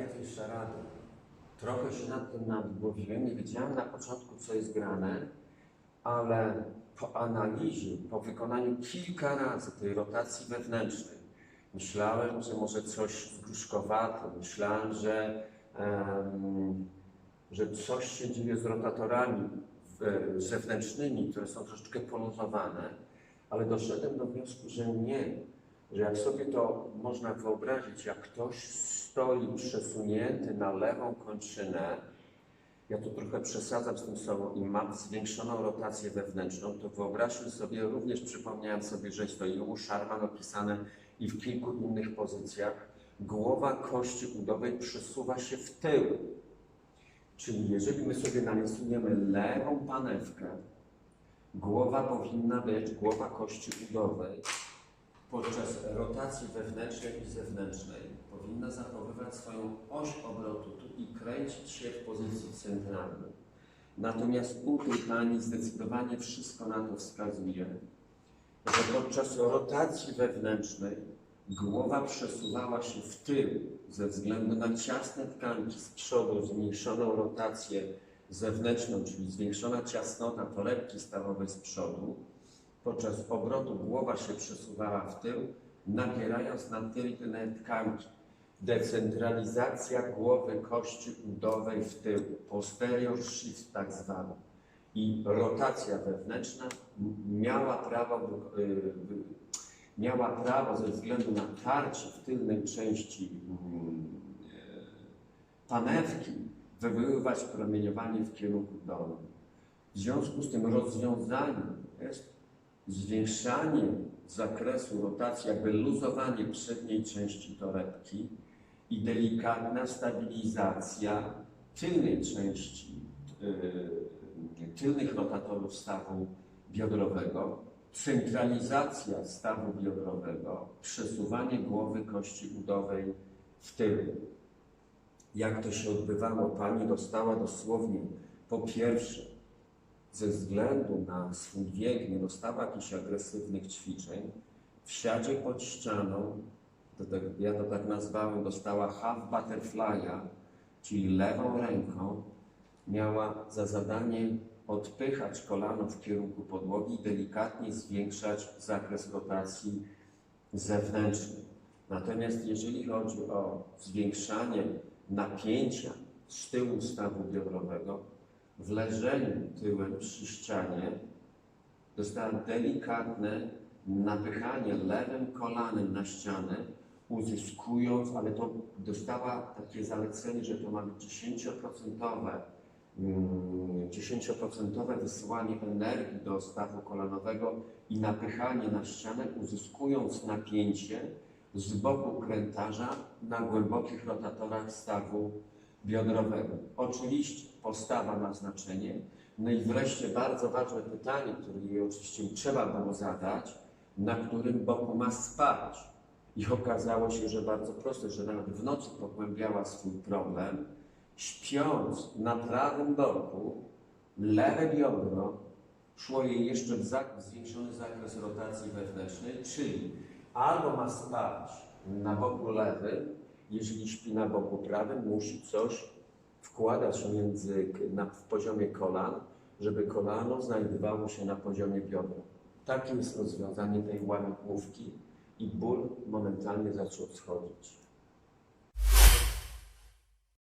granie tej szarady. Trochę się nad tym nadgłowiłem, nie wiedziałem na początku, co jest grane, ale po analizie, po wykonaniu kilka razy tej rotacji wewnętrznej, myślałem, że może coś zgruszkowate, myślałem, że, em, że coś się dzieje z rotatorami w- zewnętrznymi, które są troszeczkę poluzowane, ale doszedłem do wniosku, że nie, że jak sobie to można wyobrazić, jak ktoś stoi przesunięty na lewą kończynę, ja tu trochę przesadzam z tym sobą i mam zwiększoną rotację wewnętrzną, to wyobraźmy sobie, również przypomniałem sobie, że stoi u Sharman opisane i w kilku innych pozycjach, głowa kości udowej przesuwa się w tył. Czyli jeżeli my sobie narysujemy lewą panewkę, głowa powinna być, głowa kości udowej, podczas rotacji wewnętrznej i zewnętrznej powinna zachowywać swoją oś obrotu tu i kręcić się w pozycji centralnej. Natomiast u tej pani zdecydowanie wszystko na to wskazuje, że podczas rotacji wewnętrznej głowa przesuwała się w tył ze względu na ciasne tkanki z przodu, zmniejszoną rotację zewnętrzną, czyli zwiększona ciasnota torebki stawowej z przodu. Podczas obrotu głowa się przesuwała w tył, napierając na tylne tkanki. Decentralizacja głowy kości udowej w tył, posterior shift tak zwany. I rotacja wewnętrzna miała prawo, y, miała prawo ze względu na tarcie w tylnej części mm, e, panewki wywoływać promieniowanie w kierunku dolnym. W związku z tym rozwiązaniem jest zwiększanie zakresu rotacji, jakby luzowanie przedniej części torebki i delikatna stabilizacja tylnej części, yy, tylnych rotatorów stawu biodrowego, centralizacja stawu biodrowego, przesuwanie głowy kości udowej w tył. Jak to się odbywało? Pani dostała dosłownie po pierwsze ze względu na swój wiek nie dostała jakichś agresywnych ćwiczeń, w siadzie pod ścianą, to tak, ja to tak nazwałem, dostała half butterfly'a, czyli lewą ręką miała za zadanie odpychać kolano w kierunku podłogi i delikatnie zwiększać zakres rotacji zewnętrznej. Natomiast jeżeli chodzi o zwiększanie napięcia z tyłu stawu biodrowego, w leżeniu tyłem przy ścianie dostała delikatne napychanie lewym kolanem na ścianę, uzyskując, ale to dostała takie zalecenie, że to ma być 10%, mm, 10% wysyłanie energii do stawu kolanowego i napychanie na ścianę, uzyskując napięcie z boku krętarza na głębokich rotatorach stawu biodrowego. Oczywiście postawa ma znaczenie. No i wreszcie bardzo ważne pytanie, które jej oczywiście trzeba było zadać, na którym boku ma spać. I okazało się, że bardzo proste, że nawet w nocy pogłębiała swój problem, śpiąc na prawym boku, lewe biodro szło jej jeszcze w zwiększony zakres rotacji wewnętrznej, czyli albo ma spać na boku lewym, jeżeli śpi na boku prawym, musi coś wkładać między, na, w poziomie kolan, żeby kolano znajdowało się na poziomie biodra. Takie jest rozwiązanie tej łamigłówki i ból momentalnie zaczął schodzić.